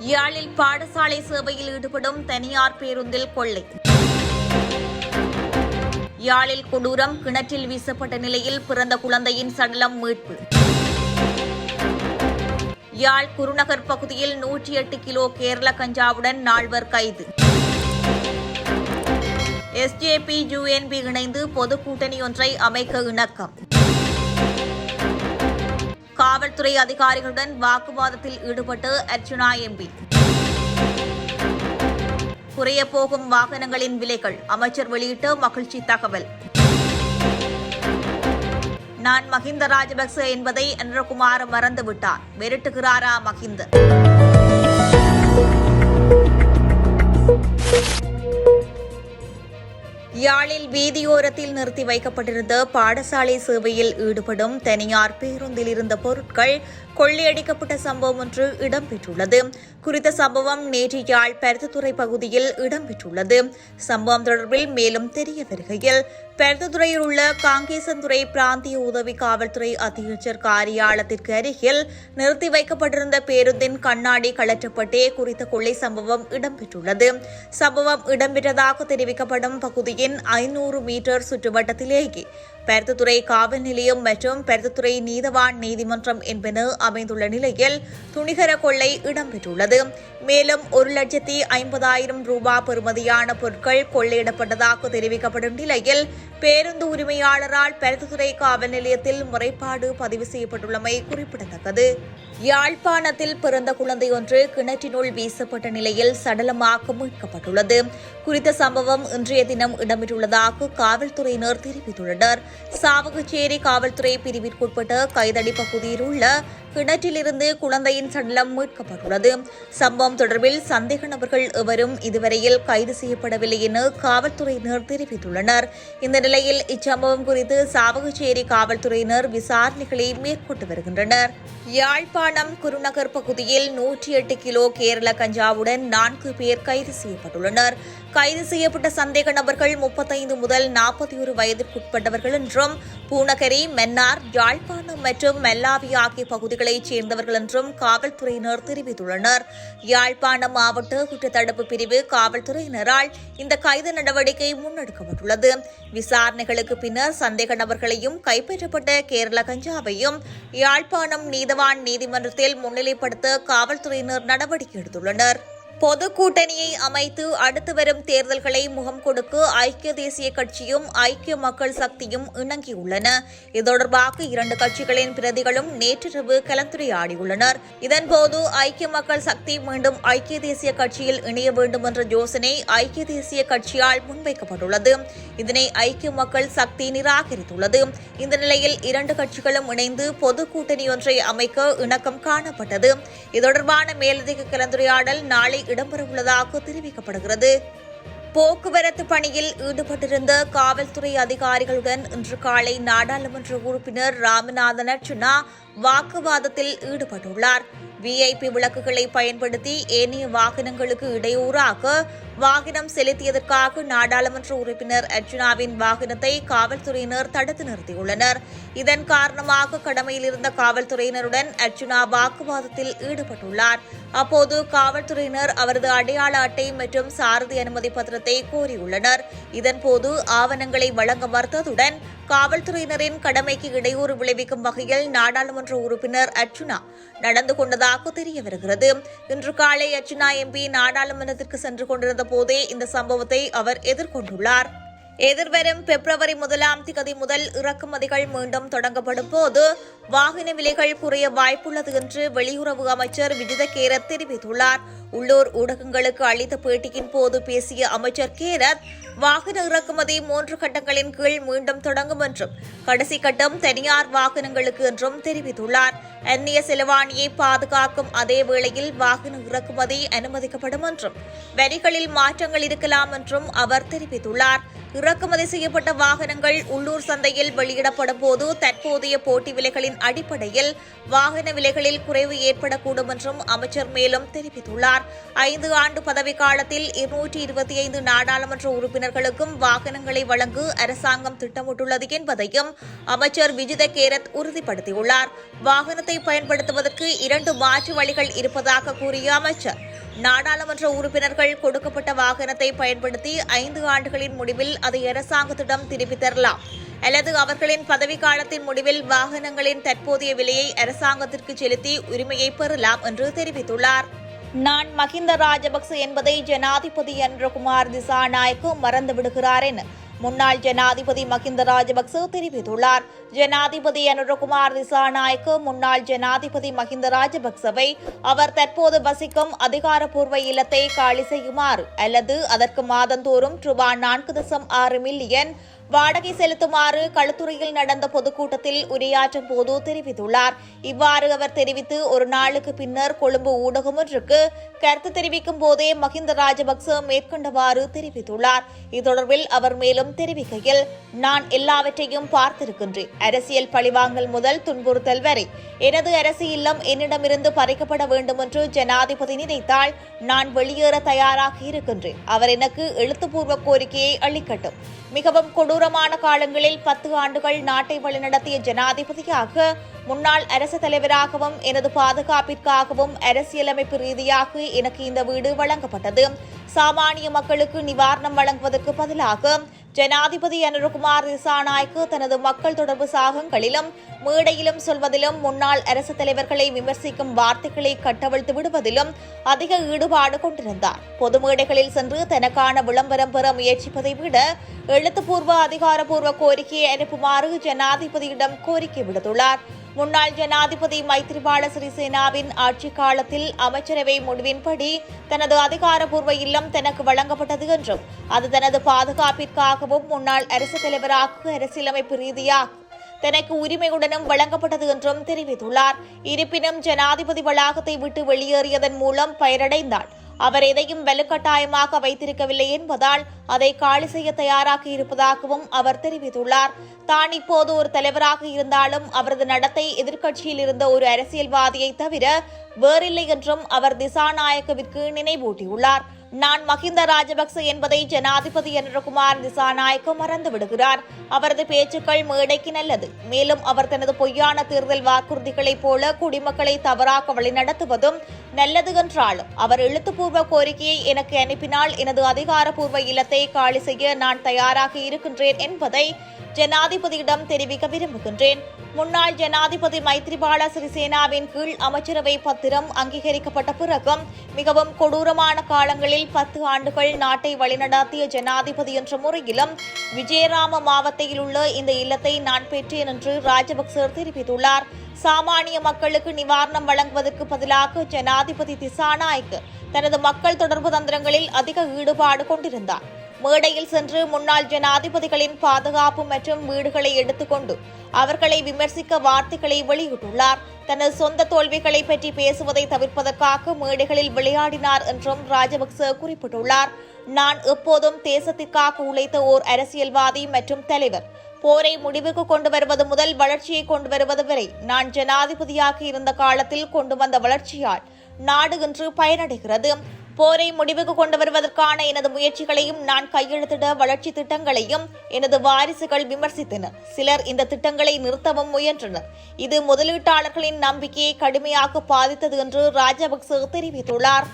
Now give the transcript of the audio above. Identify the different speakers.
Speaker 1: யாழில் பாடசாலை சேவையில் ஈடுபடும் தனியார் பேருந்தில் கொள்ளை. யாழில் கொடூரம் கிணற்றில் வீசப்பட்ட நிலையில் பிறந்த குழந்தையின் சடலம் மீட்பு. யாழ் குருநகர் பகுதியில் நூற்றி எட்டு கிலோ கேரள கஞ்சாவுடன் நால்வர் கைது. எஸ்ஜேபி யுஎன்பி இணைந்து பொது கூட்டணி ஒன்றை அமைக்க இணக்கம். காவல்துறை அதிகாரிகளுடன் வாக்குவாதத்தில் ஈடுபட்டு அர்ச்சுனா எம்பி. குறைய போகும் வாகனங்களின் விலைகள் அமைச்சர் வெளியிட்ட மகிழ்ச்சி தகவல். நான் மஹிந்த ராஜபக்ச என்பதை அன்றகுமார் மறந்துவிட்டார். மிரட்டுகிறாரா மஹிந்த யாழில் வீதியோரத்தில் நிறுத்தி வைக்கப்பட்டிருந்த பாடசாலை சேவையில் ஈடுபடும் தனியார் பேருந்தில் இருந்த பொருட்கள் கொள்ளையடிக்கப்பட்ட சம்பவம் ஒன்று இடம்பெற்றுள்ளது. குறித்த சம்பவம் நேற்று யாழ் பருத்தத்துறை பகுதியில் இடம்பெற்றுள்ளது. சம்பவம் தொடர்பில் மேலும் தெரிய வருகையில் பருத்தித்துறையில் உள்ள காங்கேசன்துறை பிராந்திய உதவி காவல்துறை அத்தியட்சர் காரியாலயத்திற்கு அருகில் நிறுத்தி வைக்கப்பட்டிருந்த பேருந்தின் கண்ணாடி கலற்றப்பட்டே குறித்த கொள்ளை சம்பவம் இடம்பெற்றுள்ளது. சம்பவம் இடம்பெற்றதாக தெரிவிக்கப்படும் பகுதியின் ஐநூறு மீட்டர் சுற்றுவட்டத்திலேயே பருத்தித்துறை காவல் நிலையம் மற்றும் பருத்தித்துறை நீதவான் நீதிமன்றம் என்பன அமைந்துள்ள நிலையில் துணிகர கொள்ளை இடம்பெற்றுள்ளது. மேலும் ஒரு லட்சத்தி ஐம்பதாயிரம் ரூபாய் பெறுமதியான பொருட்கள் கொள்ளையிடப்பட்டதாக தெரிவிக்கப்படும் நிலையில் பேருந்து உரிமையாளரால் பருத்தித்துறை காவல் நிலையத்தில் முறைப்பாடு பதிவு செய்யப்பட்டுள்ளமை குறிப்பிடத்தக்கது. யாழ்ப்பாணத்தில் பிறந்த குழந்தை ஒன்று கிணற்றினுள் வீசப்பட்ட நிலையில் சடலமாக மீட்கப்பட்டுள்ளது. குறித்த சம்பவம் இன்றைய தினம் இடம்பெற்றுள்ளதாக காவல்துறையினர் தெரிவித்துள்ளனர். சாவகச்சேரி காவல்துறை பிரிவிற்குட்பட்ட கைதடி பகுதியில் உள்ள கிணற்றிலிருந்து குழந்தையின் சடலம் மீட்கப்பட்டுள்ளது. சம்பவம் தொடர்பில் சந்தேக நபர்கள் எவரும் இதுவரையில் கைது செய்யப்படவில்லை என காவல்துறையினர் தெரிவித்துள்ளனர். இந்த நிலையில் இச்சம்பவம் குறித்து சாவகச்சேரி காவல்துறையினர் விசாரணைகளை மேற்கொண்டு வருகின்றனர். யாழ்ப்பாணம் குருநகர் பகுதியில் நூற்றி எட்டு கிலோ கேரள கஞ்சாவுடன் நான்கு பேர் கைது செய்யப்பட்டுள்ளனர். கைது செய்யப்பட்ட சந்தேக நபர்கள் முப்பத்தைந்து முதல் நாற்பத்தி ஒரு வயதிற்குட்பட்டவர்கள் என்றும் பூனகரி மென்னார் யாழ்ப்பாணம் மற்றும் மெல்லாவி ஆகிய பகுதிகளைச் சேர்ந்தவர்கள் என்றும் காவல்துறையினர் தெரிவித்துள்ளனர். யாழ்ப்பாணம் மாவட்ட குற்றத்தடுப்பு பிரிவு காவல்துறையினரால் இந்த கைது நடவடிக்கை முன்னெடுக்கப்பட்டுள்ளது. விசாரணைகளுக்கு பின்னர் சந்தேக நபர்களையும் கைப்பற்றப்பட்ட கேரள கஞ்சாவையும் யாழ்ப்பாணம் நீதவான் நீதிமன்றத்தில் முன்னிலைப்படுத்த காவல்துறையினர் நடவடிக்கை எடுத்துள்ளனர். பொது கூட்டணியை அமைத்து அடுத்து வரும் தேர்தல்களை முகம் கொடுக்க ஐக்கிய தேசிய கட்சியும் ஐக்கிய மக்கள் சக்தியும் இணங்கியுள்ளன. இது தொடர்பாக இரண்டு கட்சிகளின் பிரதிகளும் நேற்றிரவு கலந்துரையாடியுள்ளனர். இதன்போது ஐக்கிய மக்கள் சக்தி மீண்டும் ஐக்கிய தேசிய கட்சியில் இணைய வேண்டும் என்ற யோசனை ஐக்கிய தேசிய கட்சியால் முன்வைக்கப்பட்டுள்ளது. இதனை ஐக்கிய மக்கள் சக்தி நிராகரித்துள்ளது. இந்த நிலையில் இரண்டு கட்சிகளும் இணைந்து பொது கூட்டணி ஒன்றை அமைக்க இணக்கம் காணப்பட்டது. இது தொடர்பான மேலதிக கலந்துரையாடல் நாளை இடம்பெறவுள்ளதாக தெரிவிக்கப்படுகிறது. போக்குவரத்து பணியில் ஈடுபட்டிருந்த காவல்துறை அதிகாரிகளுடன் இன்று காலை நாடாளுமன்ற உறுப்பினர் ராமநாதன் அர்ச்சுனா வாக்குவாதத்தில் ஈடுபட்டுள்ளார். விஐபி விளக்குகளை பயன்படுத்தி ஏனைய வாகனங்களுக்கு இடையூறாக வாகனம் செலுத்தியதற்காக நாடாளுமன்ற உறுப்பினர் அர்ஜுனாவின் வாகனத்தை காவல்துறையினர் தடுத்து நிறுத்தியுள்ளனர். இதன் காரணமாக கடமையில் இருந்த காவல்துறையினருடன் அர்ஜுனா வாக்குவாதத்தில் ஈடுபட்டுள்ளார். அப்போது காவல்துறையினர் அவரது அடையாள அட்டை மற்றும் சாரதி அனுமதி பத்திரத்தை கோரியுள்ளனர். இதன்போது ஆவணங்களை வழங்க மறுத்ததுடன் காவல்துறையினரின் கடமைக்கு இடையூறு விளைவிக்கும் வகையில் நாடாளுமன்ற உறுப்பினர் அர்ச்சுனா நடந்து கொண்டதாக தெரிய வருகிறது. இன்று காலை அர்ச்சுனா எம்பி நாடாளுமன்றத்திற்கு சென்று கொண்டிருந்த போதே இந்த சம்பவத்தை அவர் எதிர்கொண்டுள்ளார். எதிர்வரும் பிப்ரவரி முதலாம் திகதி முதல் இறக்குமதிகள் மீண்டும் தொடங்கப்படும் போது வாகன விலைகள் குறைய வாய்ப்புள்ளது என்று வெளியுறவு அமைச்சர் விஜித கேரத் தெரிவித்துள்ளார். உள்ளூர் ஊடகங்களுக்கு அளித்த பேட்டியின் போது பேசிய அமைச்சர் கேரத் வாகன இறக்குமதி மூன்று கட்டங்களின் கீழ் மீண்டும் தொடங்கும் என்றும் கடைசி கட்டம் தனியார் வாகனங்களுக்கு என்றும் தெரிவித்துள்ளார். அந்நிய செலவாணியை பாதுகாக்கும் அதே வேளையில் வாகன இறக்குமதி அனுமதிக்கப்படும் என்றும் வரிகளில் மாற்றங்கள் இருக்கலாம் என்றும் அவர் தெரிவித்துள்ளார். இறக்குமதி செய்யப்பட்ட வாகனங்கள் உள்ளூர் சந்தையில் வெளியிடப்படும் போது தற்போதைய போட்டி விலைகளின் அடிப்படையில் வாகன விலைகளில் குறைவு ஏற்படக்கூடும் என்றும் அமைச்சர் மேலும் தெரிவித்துள்ளார். ஐந்து ஆண்டு பதவிக்காலத்தில் இருநூற்றி இருபத்தி ஐந்து நாடாளுமன்ற உறுப்பினர் உறுப்பினர்களுக்கும் வாகனங்களை வழங்க அரசாங்கம் திட்டமிட்டுள்ளது என்பதையும் அமைச்சர் விஜித கேரத் உறுதிப்படுத்தியுள்ளார். வாகனத்தை பயன்படுத்துவதற்கு இரண்டு மாற்று வழிகள் இருப்பதாக கூறிய அமைச்சர். நாடாளுமன்ற உறுப்பினர்கள் கொடுக்கப்பட்ட வாகனத்தை பயன்படுத்தி ஐந்து ஆண்டுகளின் முடிவில் அதை அரசாங்கத்திடம் திருப்பித் தரலாம். அல்லது அவர்களின் பதவிக்காலத்தின் முடிவில் வாகனங்களின் தற்போதைய விலையை அரசாங்கத்திற்கு செலுத்தி உரிமையை பெறலாம் என்று தெரிவித்துள்ளார். நான் மஹிந்த ராஜபக்ச என்பதை ஜனாதிபதி என்றகுமார் திசாநாயக்கு மறந்து விடுகிறார் என முன்னாள் ஜனாதிபதி மஹிந்த ராஜபக்ச தெரிவித்துள்ளார். ஜனாதிபதி அனுரகுமார் திசாநாயக்கு முன்னாள் ஜனாதிபதி மஹிந்த ராஜபக்சவை அவர் தற்போது வசிக்கும் அதிகாரப்பூர்வ இல்லத்தை காலி செய்யுமாறு அல்லது அதற்கு மாதந்தோறும் ரூபாய் நான்கு தசம் ஆறு மில்லியன் வாடகை செலுத்துமாறு களுத்துறையில் நடந்த பொதுக்கூட்டத்தில் உரையாற்றும் போது தெரிவித்துள்ளார். இவ்வாறு அவர் தெரிவித்து ஒரு நாளுக்கு பின்னர் கொழும்பு ஊடகம் ஒன்றுக்கு கருத்து தெரிவிக்கும் போதே மஹிந்த ராஜபக்ச மேற்கொண்டவாறு தெரிவித்துள்ளார். இது தொடர்பில் அவர் மேலும் தெரிவிக்கையில் நான் எல்லாவற்றையும் பார்த்திருக்கின்றேன். அரசியல் பழிவாங்கல் முதல் துன்புறுத்தல் வரை. எனது அரசு இல்லம் என்னிடமிருந்து பறிக்கப்பட வேண்டும் என்று ஜனாதிபதி நினைத்தால் நான் வெளியேற தயாராக இருக்கின்றேன். அவர் எனக்கு எழுத்துப்பூர்வ கோரிக்கையை அளிக்கட்டும். மிகவும் கொடு கொடூரமான காலங்களில் பத்து ஆண்டுகள் நாட்டை வழிநடத்திய ஜனாதிபதியாக முன்னாள் அரசு தலைவராகவும் எனது பாதுகாப்பிற்காகவும் அரசியலமைப்பு ரீதியாக எனக்கு இந்த வீடு வழங்கப்பட்டது. சாமானிய மக்களுக்கு நிவாரணம் வழங்குவதற்கு பதிலாக ஜனாதிபதி அனுரகுமார் திசாநாய்க்கு தனது மக்கள் தொடர்பு சாகங்களிலும் மேடையிலும் சொல்வதிலும் முன்னாள் அரசு தலைவர்களை விமர்சிக்கும் வார்த்தைகளை கட்டவிழ்த்து விடுவதிலும் அதிக ஈடுபாடு கொண்டிருந்தார். பொது மேடைகளில் சென்று தனக்கான விளம்பரம் பெற முயற்சிப்பதை விட எழுத்துப்பூர்வ அதிகாரப்பூர்வ கோரிக்கையை அனுப்புமாறு ஜனாதிபதியிடம் கோரிக்கை விடுத்துள்ளார். முன்னாள் ஜனாதிபதி மைத்ரிபால சிறிசேனாவின் ஆட்சி காலத்தில் அமைச்சரவை முடிவின்படி தனது அதிகாரப்பூர்வ இல்லம் தனக்கு வழங்கப்பட்டது என்றும் அது தனது பாதுகாப்பிற்காகவும் முன்னாள் அரசு தலைவராக அரசியலமைப்பு ரீதியாக தனக்கு உரிமையுடனும் வழங்கப்பட்டது என்றும் தெரிவித்துள்ளார். இருப்பினும் ஜனாதிபதி வளாகத்தை விட்டு வெளியேறியதன் மூலம் பயனடைந்தார். அவர் எதையும் வலுக்கட்டாயமாக வைத்திருக்கவில்லை என்பதால் அதை காலி செய்ய தயாராக இருப்பதாகவும் அவர் தெரிவித்துள்ளார். தான் இப்போது ஒரு தலைவராக இருந்தாலும் அவரது நடத்தை எதிர்க்கட்சியில் இருந்த ஒரு அரசியல்வாதியை தவிர வேறில்லை என்றும் அவர் திசாநாயக்கவிற்கு நினைவூட்டியுள்ளார். நான் மஹிந்த ராஜபக்ச என்பதை ஜனாதிபதி என்றகுமார் திசாநாயக்க மறந்து விடுகிறார். அவரது பேச்சுக்கள் மேடைக்கு நல்லது. மேலும் அவர் தனது பொய்யான தேர்தல் வாக்குறுதிகளைப் போல குடிமக்களை தவறாக வழிநடத்துவதும் நல்லது என்றாலும் அவர் எழுத்துப்பூர்வ கோரிக்கையை எனக்கு அனுப்பினால் எனது அதிகாரப்பூர்வ இல்லத்தை காலி செய்ய நான் தயாராக இருக்கின்றேன் என்பதை ஜனாதிபதியிடம் தெரிவிக்க விரும்புகின்றேன். முன்னாள் ஜனாதிபதி மைத்ரிபால சிறிசேனாவின் கீழ் அமைச்சரவை பத்திரம் அங்கீகரிக்கப்பட்ட பிறகும் மிகவும் கொடூரமான காலங்களில் பத்து ஆண்டுகள் நாட்டை வழிநடாத்திய ஜனாதிபதி என்ற முறையிலும் விஜயராம மாவட்டத்தில் உள்ள இந்த இல்லத்தை நான் பெற்றேன் என்று ராஜபக்சர் தெரிவித்துள்ளார். சாமானிய மக்களுக்கு நிவாரணம் வழங்குவதற்கு பதிலாக ஜனாதிபதி திசாநாயக் தனது மக்கள் தொடர்பு தந்திரங்களில் அதிக ஈடுபாடு கொண்டிருந்தார். மேடையில் சென்று முன்னாள் ஜனாதிபதிகளின் பாதுகாப்பு மற்றும் வீடுகளை எடுத்துக்கொண்டு அவர்களை விமர்சிக்க வார்த்தைகளை வெளியிட்டுள்ளார். தனது சொந்த தோல்விகளை பற்றி பேசுவதை தவிர்ப்பதற்காக மேடைகளில் விளையாடினார் என்றும் ராஜபக்ச குறிப்பிட்டுள்ளார். நான் எப்போதும் தேசத்திற்காக உழைத்த ஓர் அரசியல்வாதி மற்றும் தலைவர். போரை முடிவுக்கு கொண்டு வருவது முதல் வளர்ச்சியை கொண்டு வருவது வரை நான் ஜனாதிபதியாக இருந்த காலத்தில் கொண்டு வந்த வளர்ச்சியால் நாடு இன்று பயனடைகிறது. போரை முடிவுக்கு கொண்டு வருவதற்கான எனது முயற்சிகளையும் நான் கையெழுத்திட வளர்ச்சி திட்டங்களையும் எனது வாரிசுகள் விமர்சித்தனர். சிலர் இந்த திட்டங்களை நிறுத்தவும் முயன்றனர். இது முதலீட்டாளர்களின் நம்பிக்கையை கடுமையாக பாதித்தது என்று ராஜபக்ச தெரிவித்துள்ளார்.